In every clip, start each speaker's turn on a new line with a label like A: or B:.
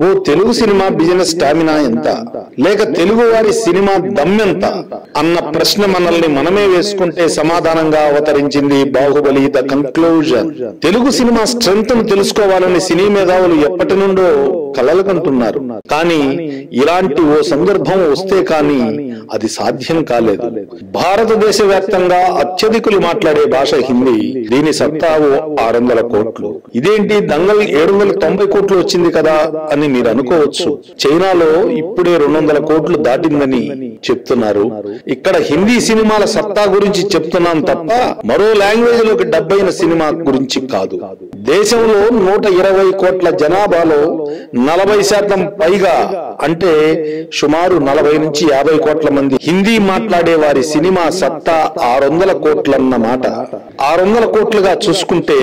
A: ఓ Telugu cinema business stamina ఎంత? లేక తెలుగు వారి సినిమా దమ్మెంత అన్న ప్రశ్న మనల్ని మనమే వేసుకుంటే సమాధానంగా అవతరించింది Baahubali the conclusion Telugu cinema స్ట్రెంగ్త్ను తెలుసుకోవాలని సినీ మేధావులు ఎప్పటి నుండో కలలు కంటున్నారు. కానీ ఇలాంటి ఓ సందర్భం వస్తే కానీ అది సాధ్యం కాలేదు. భారతదేశ వ్యాప్తంగా అత్యధికులు మాట్లాడే భాష హిందీ. దీని సత్తా ఓ ఆరు వందల కోట్లు. ఇదేంటి దంగల్ ఏడు వందల తొంభై కోట్లు వచ్చింది కదా అని మీరు అనుకోవచ్చు. చైనాలో ఇప్పుడే రెండు వందల కోట్లు దాటిందని చెప్తున్నారు. ఇక్కడ హిందీ సినిమాల సత్తా గురించి చెప్తున్నాం తప్ప మరో లాంగ్వేజ్లోకి డబ్బైన సినిమా గురించి కాదు. దేశంలో నూట ఇరవై కోట్ల జనాభాలో నలభై శాతం పైగా అంటే సుమారు నలభై నుంచి యాభై కోట్ల మంది హిందీ మాట్లాడే వారి సినిమా సత్తా ఆరు వందల కోట్లన్న మాట. ఆరు వందల కోట్లుగా చూసుకుంటే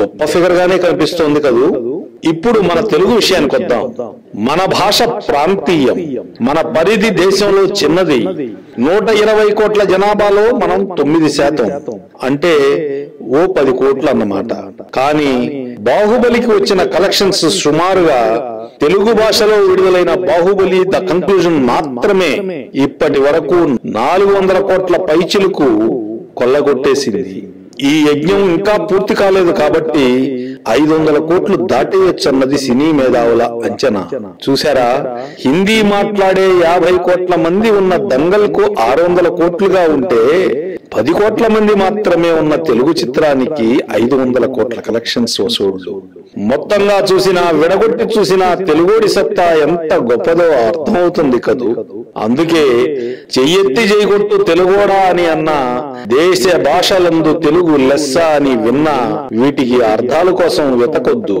A: గొప్ప ఫిగర్ గానే కనిపిస్తోంది కదూ? ఇప్పుడు మన తెలుగు విషయానికి వద్దాం. మన భాష ప్రాంతీయం మన పరిధి దేశంలో చిన్నది. నూట ఇరవై కోట్ల జనాభాలో మనం తొమ్మిది శాతం. అంటే ఓ పది కోట్లు అన్నమాట కానీ బాహుబలికి వచ్చిన కలెక్షన్స్ సుమారుగా తెలుగు భాషలో విడుదలైన బాహుబలి ద కంక్లూజన్ మాత్రమే ఇప్పటి వరకు నాలుగు వందల కోట్ల పైచిలకు కొల్లగొట్టేసింది. ఈ యజ్ఞం ఇంకా పూర్తి కాలేదు కాబట్టి ఐదు వందల కోట్లు దాటేయచ్చన్నది సినీ మేధావుల అంచనా. చూసారా హిందీ మాట్లాడే యాభై కోట్ల మంది ఉన్న దంగల్కు ఆరు వందల కోట్లుగా ఉంటే పది కోట్ల మంది మాత్రమే ఉన్న తెలుగు చిత్రానికి ఐదు వందల కోట్ల కలెక్షన్స్ వసూళ్ళు. మొత్తంగా చూసినా విడగొట్టి చూసినా తెలుగోడి సత్తా ఎంత గొప్పదో అర్థమవుతుంది కదూ. అందుకే చెయ్యెత్తి చేయగొట్టు తెలుగోడా అని అన్న దేశ భాషలందు తెలుగు లెస్స అని విన్నా వీటికి అర్థాల కోసం వెతకొద్దు.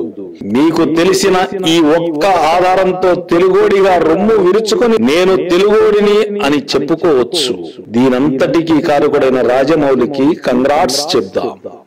A: మీకు తెలిసిన ఈ ఒక్క ఆధారంతో తెలుగోడిగా రొమ్ము విరుచుకొని నేను తెలుగోడిని అని చెప్పుకోవచ్చు. దీనంతటికీ కారకుడైన రాజమౌళికి కంగ్రాట్స్ చెప్దాం.